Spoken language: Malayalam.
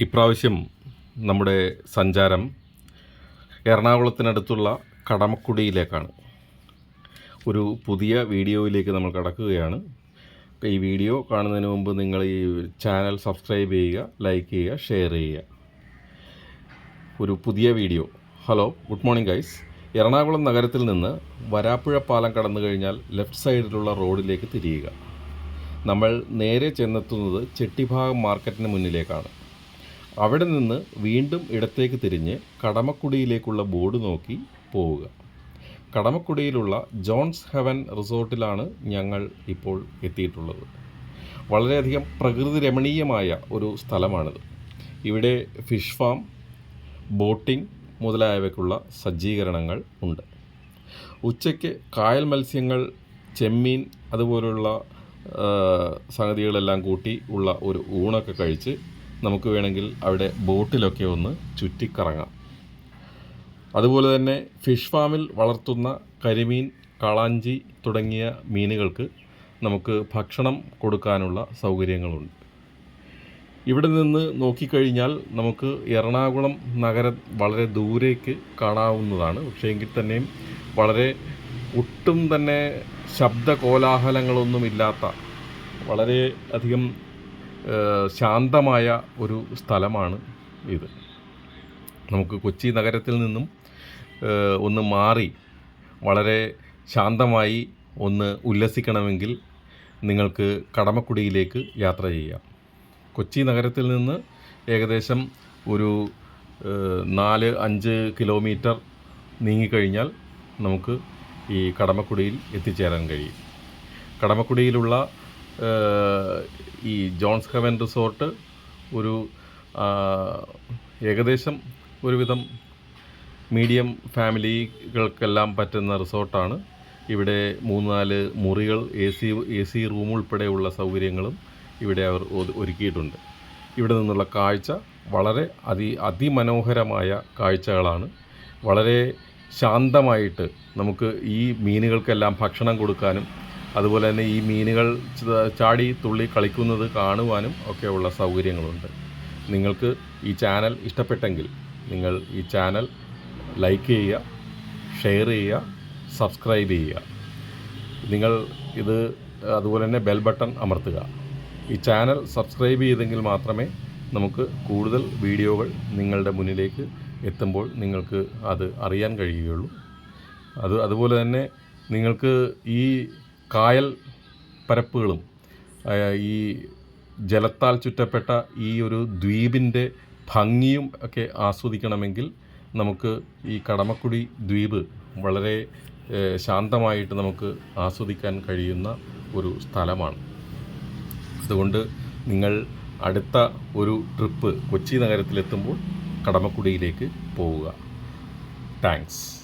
ഇപ്രാവശ്യം നമ്മുടെ സഞ്ചാരം എറണാകുളത്തിനടുത്തുള്ള കടമക്കുടിയിലേക്കാണ്. ഒരു പുതിയ വീഡിയോയിലേക്ക് നമ്മൾ കടക്കുകയാണ്. ഈ വീഡിയോ കാണുന്നതിന് മുമ്പ് നിങ്ങൾ ഈ ചാനൽ സബ്സ്ക്രൈബ് ചെയ്യുക ലൈക്ക് ചെയ്യുക ഷെയർ ചെയ്യുക. ഒരു പുതിയ video. Hello good morning guys. Ernakulam നഗരത്തിൽ നിന്ന് വരാപ്പുഴ പാലം കടന്നു കഴിഞ്ഞാൽ ലെഫ്റ്റ് സൈഡിലുള്ള റോഡിലേക്ക് തിരിയുക. നമ്മൾ നേരെ ചെന്നെത്തുന്നത് ചെട്ടിഭാഗം മാർക്കറ്റിന് മുന്നിലേക്കാണ്. അവിടെ നിന്ന് വീണ്ടും ഇടത്തേക്ക് തിരിഞ്ഞ് കടമക്കുടിയിലേക്കുള്ള ബോർഡ് നോക്കി പോവുക. കടമക്കുടിയിലുള്ള ജോൺസ് ഹെവൻ റിസോർട്ടിലാണ് ഞങ്ങൾ ഇപ്പോൾ എത്തിയിട്ടുള്ളത്. വളരെയധികം പ്രകൃതി രമണീയമായ ഒരു സ്ഥലമാണിത്. ഇവിടെ ഫിഷ് ഫാം ബോട്ടിംഗ് മുതലായവയ്ക്കുള്ള സജ്ജീകരണങ്ങൾ ഉണ്ട്. ഉച്ചയ്ക്ക് കായൽ മത്സ്യങ്ങൾ ചെമ്മീൻ അതുപോലുള്ള സംഗതികളെല്ലാം കൂട്ടി ഉള്ള ഒരു ഊണൊക്കെ കഴിച്ച് നമുക്ക് വേണമെങ്കിൽ അവിടെ ബോട്ടിലൊക്കെ ഒന്ന് ചുറ്റിക്കറങ്ങാം. അതുപോലെ തന്നെ ഫിഷ് ഫാമിൽ വളർത്തുന്ന കരിമീൻ കളാഞ്ചി തുടങ്ങിയ മീനുകൾക്ക് നമുക്ക് ഭക്ഷണം കൊടുക്കാനുള്ള സൗകര്യങ്ങളുണ്ട്. ഇവിടെ നിന്ന് നോക്കിക്കഴിഞ്ഞാൽ നമുക്ക് എറണാകുളം നഗരം വളരെ ദൂരേക്ക് കാണാവുന്നതാണ്. പക്ഷേ എങ്കിൽ തന്നെയും വളരെ ഒട്ടും തന്നെ ശബ്ദ കോലാഹലങ്ങളൊന്നുമില്ലാത്ത വളരെ അധികം ശാന്തമായ ഒരു സ്ഥലമാണ് ഇത്. നമുക്ക് കൊച്ചി നഗരത്തിൽ നിന്നും ഒന്ന് മാറി വളരെ ശാന്തമായി ഒന്ന് ഉല്ലസിക്കണമെങ്കിൽ നിങ്ങൾക്ക് കടമക്കുടിയിലേക്ക് യാത്ര ചെയ്യാം. കൊച്ചി നഗരത്തിൽ നിന്ന് ഏകദേശം ഒരു നാല് അഞ്ച് കിലോമീറ്റർ നീങ്ങിക്കഴിഞ്ഞാൽ നമുക്ക് ഈ കടമക്കുടിയിൽ എത്തിച്ചേരാൻ കഴിയും. കടമക്കുടിയിലുള്ള ഈ ജോൺസ് ഹെവൻ റിസോർട്ട് ഒരു ഏകദേശം ഒരുവിധം മീഡിയം ഫാമിലികൾക്കെല്ലാം പറ്റുന്ന റിസോർട്ടാണ്. ഇവിടെ മൂന്ന് നാല് മുറികൾ A C A C room ഉൾപ്പെടെയുള്ള സൗകര്യങ്ങളും ഇവിടെ അവർ ഒരുക്കിയിട്ടുണ്ട്. ഇവിടെ നിന്നുള്ള കാഴ്ച വളരെ അതി അതിമനോഹരമായ കാഴ്ചകളാണ്. വളരെ ശാന്തമായിട്ട് നമുക്ക് ഈ മീനുകൾക്കെല്ലാം ഭക്ഷണം കൊടുക്കാനും അതുപോലെ തന്നെ ഈ മീനുകൾ ചാടി തുള്ളി കളിക്കുന്നത് കാണുവാനും ഒക്കെയുള്ള സൗകര്യങ്ങളുണ്ട്. നിങ്ങൾക്ക് ഈ ചാനൽ ഇഷ്ടപ്പെട്ടെങ്കിൽ നിങ്ങൾ ഈ ചാനൽ ലൈക്ക് ചെയ്യുക ഷെയർ ചെയ്യുക സബ്സ്ക്രൈബ് ചെയ്യുക. നിങ്ങൾ ഇത് അതുപോലെ തന്നെ ബെൽ ബട്ടൺ അമർത്തുക. ഈ ചാനൽ സബ്സ്ക്രൈബ് ചെയ്തെങ്കിൽ മാത്രമേ നമുക്ക് കൂടുതൽ വീഡിയോകൾ നിങ്ങളുടെ മുന്നിലേക്ക് എത്തുമ്പോൾ നിങ്ങൾക്ക് അത് അറിയാൻ കഴിയുകയുള്ളൂ. അത് അതുപോലെ തന്നെ നിങ്ങൾക്ക് ഈ കായൽ പരപ്പുകളും ഈ ജലത്താൽ ചുറ്റപ്പെട്ട ഈ ഒരു ദ്വീപിന്റെ ഭംഗിയും ഒക്കെ ആസ്വദിക്കണമെങ്കിൽ നമുക്ക് ഈ കടമക്കുടി ദ്വീപ് വളരെ ശാന്തമായിട്ട് നമുക്ക് ആസ്വദിക്കാൻ കഴിയുന്ന ഒരു സ്ഥലമാണ്. അതുകൊണ്ട് നിങ്ങൾ അടുത്ത ഒരു ട്രിപ്പ് കൊച്ചി നഗരത്തിലെത്തുമ്പോൾ കടമക്കുടിയിലേക്ക് പോവുക. താങ്ക്സ്.